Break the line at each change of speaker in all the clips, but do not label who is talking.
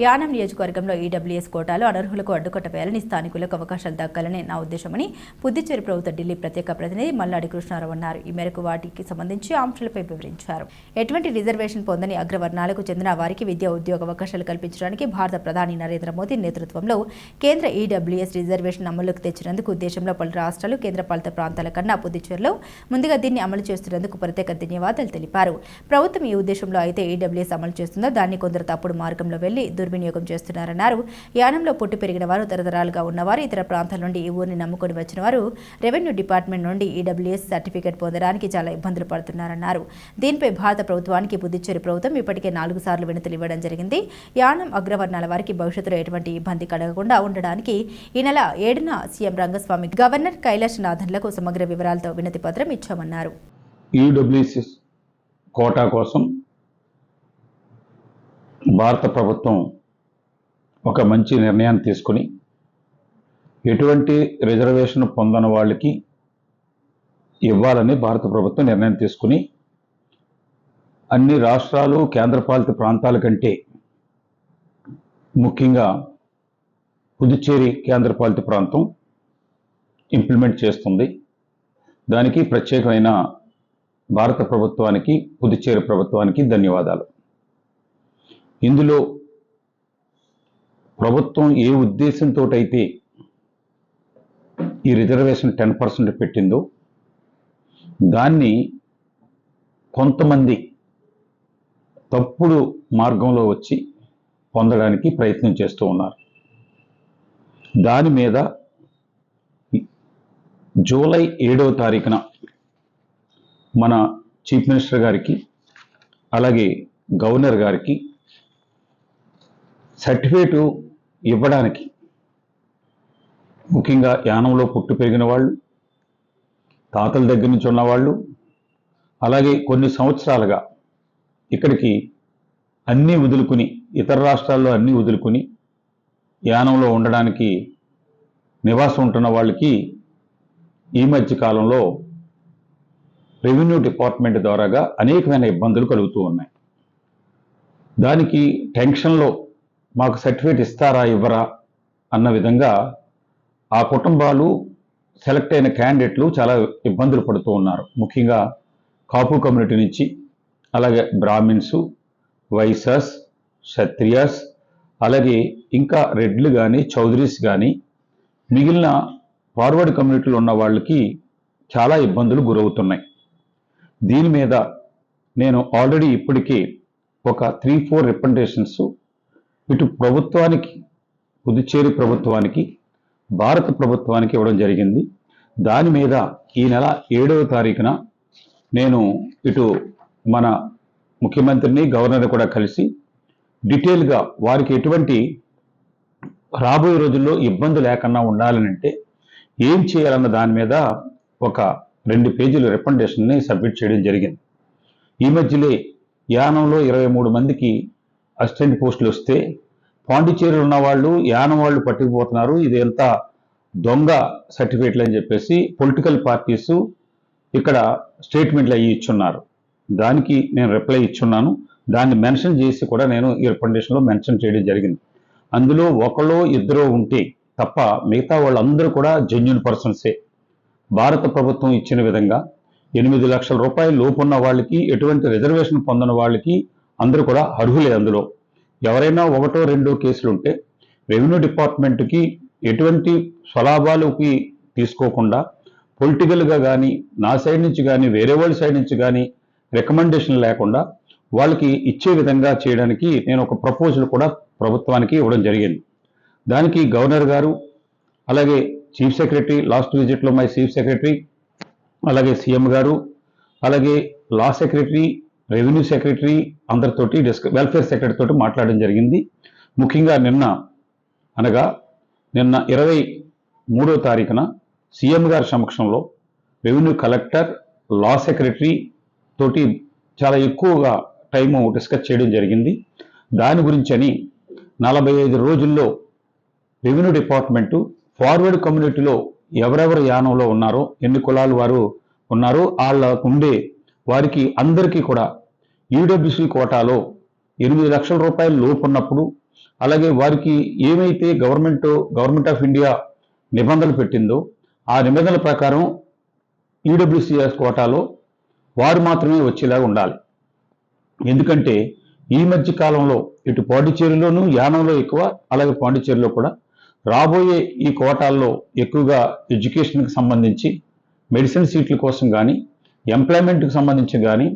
యానం నియోజకవర్గంలో ఈడబ్ల్యూఎస్ కోటాలో అనర్హులకు అడ్డుకట్ట వేయాలని స్థానికులకు అవకాశాలు దక్కాలని నా ఉద్దేశమని పుదుచ్చేరి ప్రభుత్వ ఢిల్లీ ప్రత్యేక ప్రతినిధి మల్లాడి కృష్ణారావు అన్నారు. ఈ మేరకు వాటికి సంబంధించి అంశాలపై వివరించారు. ఎటువంటి రిజర్వేషన్ పొందని అగ్రవర్ణాలకు చెందిన వారికి విద్యా ఉద్యోగ అవకాశాలు కల్పించడానికి భారత ప్రధాని నరేంద్ర మోదీ నేతృత్వంలో కేంద్ర ఈడబ్ల్యూఎస్ రిజర్వేషన్ అమలుకు తెచ్చినందుకు దేశంలో పలు రాష్ట్రాలు కేంద్రపాలిత ప్రాంతాల కన్నా పుదుచ్చేరిలో ముందుగా దీన్ని అమలు చేస్తున్నందుకు ప్రత్యేక ధన్యవాదాలు తెలిపారు. ప్రభుత్వం ఈ ఉద్దేశంలో అయితే ఈడబ్ల్యూఎస్ అమలు చేస్తుందో దాన్ని కొందరు తప్పుడు మార్గంలో వెళ్ళి దుర్వినియోగం చేస్తున్నారన్నారు. యానంలో పుట్టి పెరిగిన వారు తరతరాలుగా ఉన్నవారు ఇతర ప్రాంతాల నుండి ఈ ఊరిని నమ్ముకొని వచ్చిన వారు రెవెన్యూ డిపార్ట్మెంట్ నుండి ఈడబ్ల్యూఎస్ సర్టిఫికేట్ పొందడానికి చాలా ఇబ్బందులు పడుతున్నారన్నారు. దీనిపై భారత ప్రభుత్వానికి పుదుచ్చేరి ప్రభుత్వం ఇప్పటికే నాలుగు సార్లు వినతులు ఇవ్వడం జరిగింది. యానం అగ్రవర్ణాల వారికి భవిష్యత్తులో ఎటువంటి ఇబ్బంది కలగకుండా ఉండడానికి ఈ నెల ఏడున సీఎం రంగస్వామి గవర్నర్ కైలాష్ నాథన్లకు సమగ్ర వివరాలతో వినతి పత్రం ఇచ్చామన్నారు.
ఈడబ్ల్యూసీ కోటా కోసం భారత ప్రభుత్వం ఒక మంచి నిర్ణయాన్ని తీసుకుని ఎటువంటి రిజర్వేషన్ పొందని వాళ్ళకి ఇవ్వాలని భారత ప్రభుత్వం నిర్ణయం తీసుకుని అన్ని రాష్ట్రాలు కేంద్రపాలిత ప్రాంతాల కంటే ముఖ్యంగా పుదుచ్చేరి కేంద్రపాలిత ప్రాంతం ఇంప్లిమెంట్ చేస్తుంది. దానికి ప్రత్యేకమైన భారత ప్రభుత్వానికి పుదుచ్చేరి ప్రభుత్వానికి ధన్యవాదాలు. ఇందులో ప్రభుత్వం ఏ ఉద్దేశంతో అయితే ఈ రిజర్వేషన్ టెన్ పర్సెంట్ పెట్టిందో దాన్ని కొంతమంది తప్పుడు మార్గంలో వచ్చి పొందడానికి ప్రయత్నం చేస్తూ ఉన్నారు. దాని మీద జూలై ఏడవ తారీఖున మన చీఫ్ మినిస్టర్ గారికి అలాగే గవర్నర్ గారికి సర్టిఫికేటు ఇవ్వడానికి. ముఖ్యంగా యానంలో పుట్టి పెరిగిన వాళ్ళు తాతల దగ్గర నుంచి ఉన్నవాళ్ళు అలాగే కొన్ని సంవత్సరాలుగా ఇక్కడికి అన్నీ వదులుకుని ఇతర రాష్ట్రాల్లో అన్నీ వదులుకుని యానంలో ఉండడానికి నివాసం ఉంటున్న వాళ్ళకి ఈ మధ్య కాలంలో రెవెన్యూ డిపార్ట్మెంట్ ద్వారాగా అనేకమైన ఇబ్బందులు కలుగుతూ ఉన్నాయి. దానికి టెన్షన్లో మాకు సర్టిఫికేట్ ఇస్తారా ఇవ్వరా అన్న విధంగా ఆ కుటుంబాలు సెలెక్ట్ అయిన క్యాండిడేట్లు చాలా ఇబ్బందులు పడుతూ ఉన్నారు. ముఖ్యంగా కాపు కమ్యూనిటీ నుంచి అలాగే బ్రాహ్మిన్స్ వైసస్ క్షత్రియస్ అలాగే ఇంకా రెడ్లు కానీ చౌదరీస్ కానీ మిగిలిన ఫార్వర్డ్ కమ్యూనిటీలో ఉన్న వాళ్ళకి చాలా ఇబ్బందులు గురవుతున్నాయి. దీని మీద నేను ఆల్రెడీ ఇప్పటికీ ఒక త్రీ ఫోర్ రిప్రజెంటేషన్స్ ఇటు ప్రభుత్వానికి పుదుచ్చేరి ప్రభుత్వానికి భారత ప్రభుత్వానికి ఇవ్వడం జరిగింది. దాని మీద ఈ నెల ఏడవ తారీఖున నేను ఇటు మన ముఖ్యమంత్రిని గవర్నర్ కూడా కలిసి డీటెయిల్గా వారికి ఎటువంటి రాబోయే రోజుల్లో ఇబ్బంది లేకుండా ఉండాలని అంటే ఏం చేయాలన్న దాని మీద ఒక రెండు పేజీల రికమెండేషన్ని సబ్మిట్ చేయడం జరిగింది. ఈ మధ్యలో యానంలో ఇరవై మూడు మందికి అసిస్టెంట్ పోస్టులు వస్తే పాండిచేరిలో ఉన్న వాళ్ళు యానం వాళ్ళు పట్టుకుపోతున్నారు. ఇది ఎంత దొంగ సర్టిఫికేట్లు అని చెప్పేసి పొలిటికల్ పార్టీస్ ఇక్కడ స్టేట్మెంట్లు అయ్యి ఇచ్చున్నారు. దానికి నేను రిప్లై ఇచ్చున్నాను. దాన్ని మెన్షన్ చేసి కూడా నేను ఈ రికమెండేషన్లో మెన్షన్ చేయడం జరిగింది. అందులో ఒకళ్ళు ఇద్దరో ఉంటే తప్ప మిగతా వాళ్ళందరూ కూడా జెన్యున్ పర్సన్సే భారత ప్రభుత్వం ఇచ్చిన విధంగా ఎనిమిది లక్షల రూపాయలు లోపున్న వాళ్ళకి ఎటువంటి రిజర్వేషన్ పొందిన వాళ్ళకి అందరూ కూడా అర్హులే అందులో. ఎవరైనా ఒకటో రెండో కేసులు ఉంటే రెవెన్యూ డిపార్ట్మెంట్కి ఎటువంటి స్వలాభాలకి తీసుకోకుండా పొలిటికల్గా కానీ నా సైడ్ నుంచి కానీ వేరే వాళ్ళ సైడ్ నుంచి కానీ రికమెండేషన్ లేకుండా వాళ్ళకి ఇచ్చే విధంగా చేయడానికి నేను ఒక ప్రపోజల్ కూడా ప్రభుత్వానికి ఇవ్వడం జరిగింది. దానికి గవర్నర్ గారు అలాగే చీఫ్ సెక్రటరీ లాస్ట్ విజిట్లో మై చీఫ్ సెక్రటరీ అలాగే సీఎం గారు అలాగే లా సెక్రటరీ రెవెన్యూ సెక్రటరీ అందరితోటి డిస్క వెల్ఫేర్ సెక్రటరీ తోటి మాట్లాడడం జరిగింది. ముఖ్యంగా నిన్న అనగా నిన్న ఇరవై మూడో తారీఖున సీఎం గారి సమక్షంలో రెవెన్యూ కలెక్టర్ లా సెక్రటరీ తోటి చాలా ఎక్కువగా టైము డిస్కస్ చేయడం జరిగింది. దాని గురించి అని నలభై ఐదు రోజుల్లో రెవెన్యూ డిపార్ట్మెంటు ఫార్వర్డ్ కమ్యూనిటీలో ఎవరెవరు యానంలో ఉన్నారో ఎన్ని కులాలు వారు ఉన్నారో వాళ్ళకు ఉండే వారికి అందరికీ కూడా ఈడబ్ల్యూసీ కోటాలో ఎనిమిది లక్షల రూపాయలు లోపు ఉన్నప్పుడు అలాగే వారికి ఏమైతే గవర్నమెంట్ గవర్నమెంట్ ఆఫ్ ఇండియా నిబంధనలు పెట్టిందో ఆ నిబంధనల ప్రకారం ఈడబ్ల్యూసిఎస్ కోటాలో వారు మాత్రమే వచ్చేలాగా ఉండాలి. ఎందుకంటే ఈ మధ్య కాలంలో ఇటు పాండిచేరిలోనూ యానంలో ఎక్కువ అలాగే పాండిచ్చేరిలో కూడా రాబోయే ఈ కోటాల్లో ఎక్కువగా ఎడ్యుకేషన్కి సంబంధించి మెడిసిన్ సీట్ల కోసం కానీ ఎంప్లాయ్మెంట్కి సంబంధించి కానీ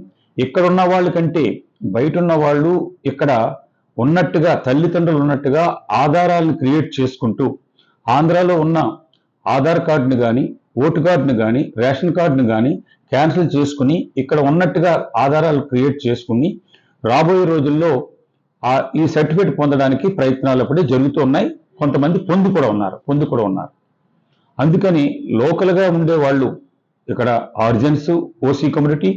ఇక్కడ ఉన్న వాళ్ళకంటే బయట ఉన్న వాళ్ళు ఇక్కడ ఉన్నట్టుగా తల్లిదండ్రులు ఉన్నట్టుగా ఆధారాలను క్రియేట్ చేసుకుంటూ ఆంధ్రాలో ఉన్న ఆధార్ కార్డుని కానీ ఓటు కార్డుని కానీ రేషన్ కార్డుని కానీ క్యాన్సిల్ చేసుకుని ఇక్కడ ఉన్నట్టుగా ఆధారాలు క్రియేట్ చేసుకుని రాబోయే రోజుల్లో ఆ ఈ సర్టిఫికేట్ పొందడానికి ప్రయత్నాలు అప్పుడే జరుగుతూ ఉన్నాయి. కొంతమంది పొంది కూడా ఉన్నారు పొంది కూడా ఉన్నారు. అందుకని లోకల్గా ఉండే వాళ్ళు ఇక్కడ ఆర్జన్స్ ఓసీ కమ్యూనిటీ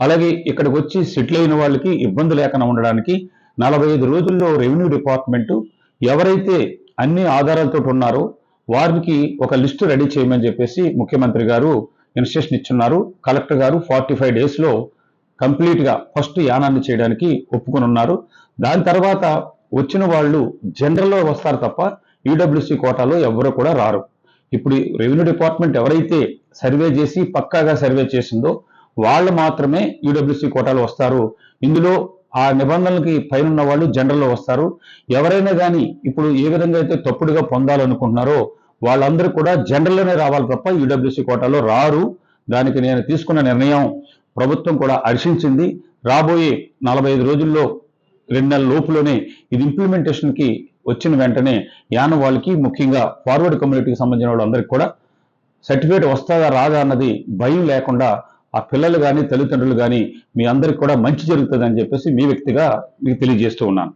అలాగే ఇక్కడికి వచ్చి సెటిల్ అయిన వాళ్ళకి ఇబ్బంది లేకుండా ఉండడానికి నలభై ఐదు రోజుల్లో రెవెన్యూ డిపార్ట్మెంటు ఎవరైతే అన్ని ఆధారాలతో ఉన్నారో వారికి ఒక లిస్టు రెడీ చేయమని చెప్పేసి ముఖ్యమంత్రి గారు ఇన్స్ట్రక్షన్ ఇచ్చున్నారు. కలెక్టర్ గారు ఫార్టీ ఫైవ్ డేస్లో కంప్లీట్గా ఫస్ట్ యానాన్ని చేయడానికి ఒప్పుకొని ఉన్నారు. దాని తర్వాత వచ్చిన వాళ్ళు జనరల్లో వస్తారు తప్ప ఈడబ్ల్యూసి కోటాలో ఎవరు కూడా రారు. ఇప్పుడు రెవెన్యూ డిపార్ట్మెంట్ ఎవరైతే సర్వే చేసి పక్కాగా సర్వే చేసిందో వాళ్ళు మాత్రమే యూడబ్ల్యూసీ కోటాలో వస్తారు. ఇందులో ఆ నిబంధనలకి పైన వాళ్ళు జనరల్లో వస్తారు. ఎవరైనా కానీ ఇప్పుడు ఏ విధంగా అయితే తప్పుడుగా పొందాలనుకుంటున్నారో వాళ్ళందరూ కూడా జనరల్లోనే రావాలి తప్ప యూడబ్ల్యూసీ కోటాలో రారు. దానికి నేను తీసుకున్న నిర్ణయం ప్రభుత్వం కూడా హర్షించింది రాబోయే నలభై ఐదు రోజుల్లో రెండు నెలల లోపులోనే ఇది ఇంప్లిమెంటేషన్కి వచ్చిన వెంటనే యాన వాళ్ళకి ముఖ్యంగా ఫార్వర్డ్ కమ్యూనిటీకి సంబంధించిన వాళ్ళందరికీ కూడా సర్టిఫికేట్ వస్తుందా రాదా అన్నది భయం లేకుండా ఆ పిల్లలు కానీ తల్లిదండ్రులు కానీ మీ అందరికి కూడా మంచి జరుగుతుందని చెప్పేసి మీ వ్యక్తిగా మీకు తెలియజేస్తూ ఉన్నాను.